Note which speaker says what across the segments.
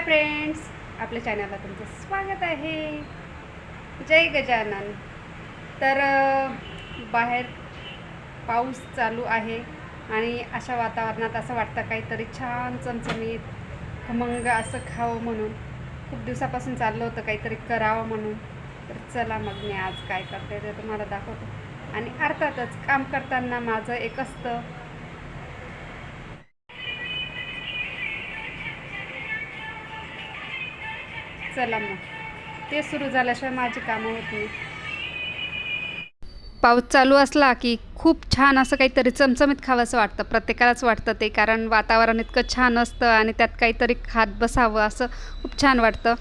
Speaker 1: Hi friends आपल्या चॅनलला तुमचं स्वागत आहे. जय गजानन. तर बाहेर पाऊस चालू आहे आणि अशा वातावरणात असं वाटतं काहीतरी छान चमचमीत खमंग असं खावं म्हणून. खूप दिवसापासून चाललं होतं काहीतरी करावं म्हणून. तर चला मग मी आज काय करते ते तुम्हाला दाखवतो. आणि अर्थातच काम करताना माझं एक असतं चला मग. ते सुरू झाल्याशिवाय माझी कामं होत नाही. पाऊस चालू असला की खूप छान असं काहीतरी चमचमीत खावंसं वाटतं प्रत्येकालाच वाटतं ते कारण वातावरण इतकं छान असतं आणि त्यात काहीतरी खात बसावं असं खूप छान वाटतं.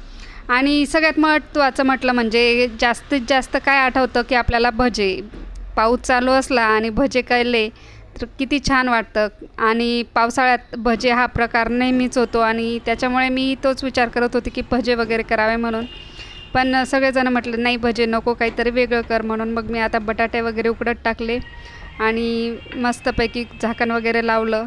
Speaker 1: आणि सगळ्यात महत्त्वाचं म्हटलं म्हणजे जास्तीत जास्त काय आठवतं की आपल्याला भजे. पाऊस चालू असला आणि भजे कळले तर किती छान वाटतं. आणि पावसाळ्यात भजे हा प्रकार नेहमीच होतो आणि त्याच्यामुळे मी तोच विचार करत होते की भजे वगैरे करावे म्हणून. पण सगळेजण म्हटलं नाही भजे नको काहीतरी वेगळं कर म्हणून. मग मी आता बटाटे वगैरे उकडत टाकले आणि मस्तपैकी झाकण वगैरे लावलं.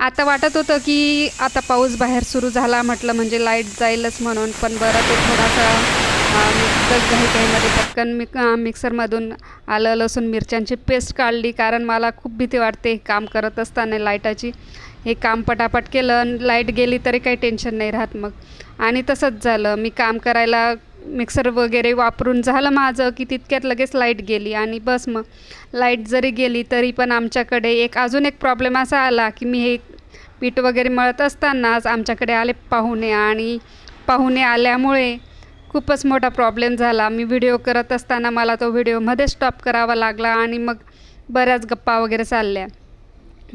Speaker 1: आता वाटत होतं की आता पाऊस बाहेर सुरू झाला म्हटलं म्हणजे लाइट जाईलच म्हणून पण बरं ते थोडासा घाई घाईमध्ये पटकन मिक मिक्सरमधून आलं लसूण मिरच्यांची पेस्ट काढली. कारण मला खूप भीती वाटते काम करत असताना लाईटाची. हे काम पटापट केलं आणि लाइट गेली तरी काही टेन्शन नाही राहत मग. आणि तसंच झालं. मी काम करायला मिक्सर वगैरे वापरून झालं माझं की तितक्यात लगेच लाइट गेली. आणि बस मग. लाइट जरी गेली तरी पण आमच्याकडे एक अजून एक प्रॉब्लेम असा आला की मी हे पीठ वगैरे मळत असतानाच आमच्याकडे आले पाहुणे. आणि पाहुणे आल्यामुळे खूपच मोठा प्रॉब्लेम झाला. मी व्हिडिओ करत असताना मला तो व्हिडिओमध्ये स्टॉप करावा लागला आणि मग बऱ्याच गप्पा वगैरे चालल्या.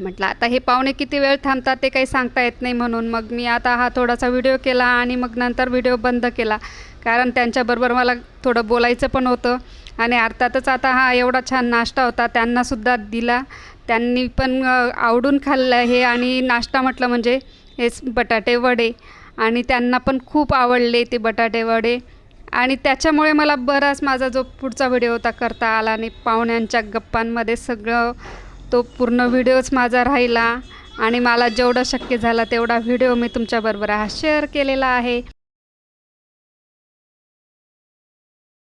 Speaker 1: म्हटलं आता हे पाहुणे किती वेळ थांबतात ते काही सांगता येत नाही म्हणून. मग मी आता हा थोडासा व्हिडिओ केला आणि मग नंतर व्हिडिओ बंद केला. कारण त्यांच्याबरोबर मला थोडं बोलायचं पण होतं. आणि अर्थातच आता हा एवढा छान नाश्ता होता त्यांनासुद्धा दिला. त्यांनी पण आवडून खाल्लं हे आणि नाश्ता म्हटलं म्हणजे हेच बटाटे वडे. आणि त्यांना पण खूप आवडले ते बटाटे वडे. आणि त्याच्यामुळे मला बराच माझा जो पुढचा व्हिडिओ होता करता आला आणि पाहुण्यांच्या गप्पांमध्ये सगळं तो पूर्ण व्हिडिओच माझा राहिला. आणि मला जेवढं शक्य झाला तेवढा व्हिडिओ मी तुमच्याबरोबर हा शेअर केलेला आहे.